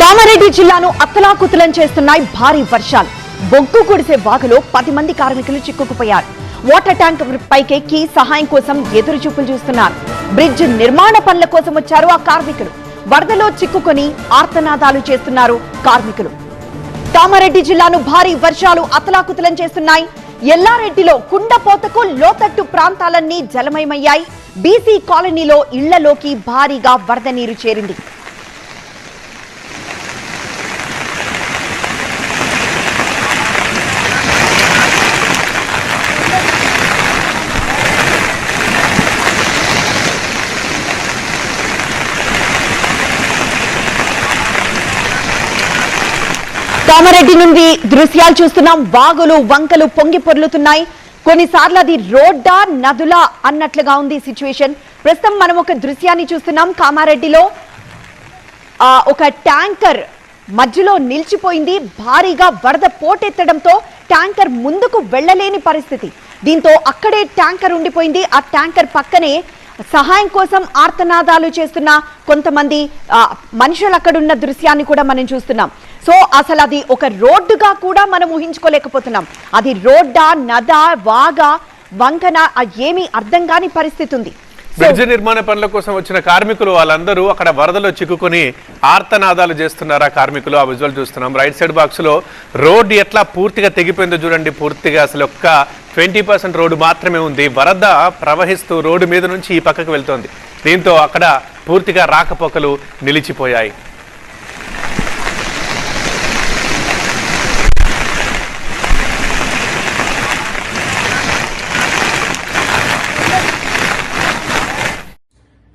కామారెడ్డి జిల్లాను అత్తలాకుతలం చేస్తున్నాయి భారీ వర్షాలు. బొగ్గు కుడిసే వాగులో పది మంది కార్మికులు చిక్కుకుపోయారు. వాటర్ ట్యాంక్ పైకెక్కి సహాయం కోసం ఎదురు చూపులు చూస్తున్నారు. బ్రిడ్జ్ నిర్మాణ పనుల కోసం వచ్చారు ఆ కార్మికులు. వరదలో చిక్కుకొని ఆర్తనాదాలు చేస్తున్నారు కార్మికులు. కామారెడ్డి జిల్లాను భారీ వర్షాలు అతలాకుతలం చేస్తున్నాయి. ఎల్లారెడ్డిలో కుండపోతకు లోతట్టు ప్రాంతాలన్నీ జలమయమయ్యాయి. బీసీ కాలనీలో ఇళ్ళలోకి భారీగా వరద నీరు చేరింది. కామారెడ్డి నుండి దృశ్యాలు చూస్తున్నాం. వాగులు వంకలు పొంగి పొర్లుతున్నాయి. కొన్నిసార్లు అది రోడ్డా నదులా అన్నట్లుగా ఉంది సిచ్యువేషన్. ప్రస్తుతం మనం ఒక దృశ్యాన్ని చూస్తున్నాం కామారెడ్డిలో. ఒక ట్యాంకర్ మధ్యలో నిలిచిపోయింది. భారీగా వరద పోటెత్తడంతో ట్యాంకర్ ముందుకు వెళ్ళలేని పరిస్థితి. దీంతో అక్కడే ట్యాంకర్ ఉండిపోయింది. ఆ ట్యాంకర్ పక్కనే సహాయం కోసం ఆర్తనాదాలు చేస్తున్న కొంతమంది ఆ, మనుషులు అక్కడున్న దృశ్యాన్ని కూడా మనం చూస్తున్నాం. సో అసలు అది ఒక రోడ్డుగా కూడా మనం ఊహించుకోలేకపోతున్నాం. అది రోడ్డా నదా వాగా వంకన ఏమి ఏమీ అర్థం కాని పరిస్థితి ఉంది. బ్రిడ్జ్ నిర్మాణ పనుల కోసం వచ్చిన కార్మికులు వాళ్ళందరూ అక్కడ వరదలో చిక్కుకొని ఆర్తనాదాలు చేస్తున్నారు ఆ కార్మికులు. ఆ విజువల్ చూస్తున్నాం. రైట్ సైడ్ బాక్స్లో రోడ్డు ఎట్లా పూర్తిగా తెగిపోయిందో చూడండి. పూర్తిగా అసలు ఒక్క ట్వంటీ పర్సెంట్ రోడ్డు మాత్రమే ఉంది. వరద ప్రవహిస్తూ రోడ్డు మీద నుంచి ఈ పక్కకు వెళ్తోంది. దీంతో అక్కడ పూర్తిగా రాకపోకలు నిలిచిపోయాయి.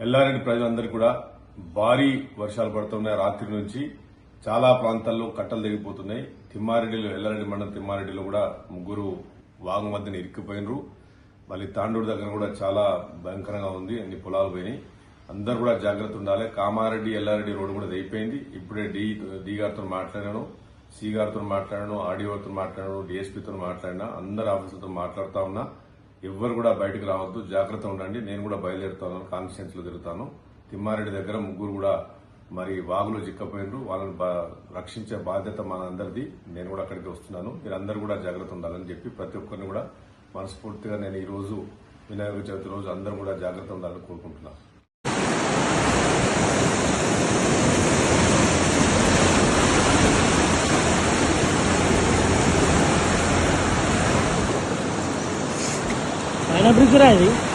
ఎల్లారెడ్డి ప్రజలందరూ కూడా భారీ వర్షాలు పడుతున్నాయి రాత్రి నుంచి. చాలా ప్రాంతాల్లో కట్టలు తెగిపోతున్నాయి. తిమ్మారెడ్డిలో ఎల్లారెడ్డి మండలం తిమ్మారెడ్డిలో కూడా ముగ్గురు వాగు మధ్యన ఇరికిపోయినరు మళ్ళీ తాండూరు దగ్గర కూడా చాలా భయంకరంగా ఉంది అన్ని పొలాలు పోయినాయి. అందరు కూడా జాగ్రత్త ఉండాలి. కామారెడ్డి ఎల్లారెడ్డి రోడ్డు కూడా అయిపోయింది. ఇప్పుడే డి డి గారితో మాట్లాడాను సి గారితో మాట్లాడాను ఆడియోతో మాట్లాడాను డిఎస్పీతో మాట్లాడినా అందరు ఆఫీసులతో మాట్లాడుతా ఉన్నా. ఎవ్వరు కూడా బయటకు రావద్దు. జాగ్రత్త ఉండండి. నేను కూడా బయలుదేరుతాను కాన్స్టిట్యూన్స్ తిరుగుతాను. తిమ్మారెడ్డి దగ్గర ముగ్గురు కూడా మరి వాగులో చిక్కపోయినరు. వాళ్ళని బా- రక్షించే బాధ్యత మన అందరిది. నేను కూడా అక్కడికి వస్తున్నాను. మీరందరూ కూడా జాగ్రత్త ఉండాలని చెప్పి ప్రతి ఒక్కరిని కూడా మనస్ఫూర్తిగా నేను ఈ రోజు వినాయక చవితి రోజు అందరూ కూడా జాగ్రత్త ఉండాలని కోరుకుంటున్నాను. పైన బ్రిడ్జ్ రా ఇది.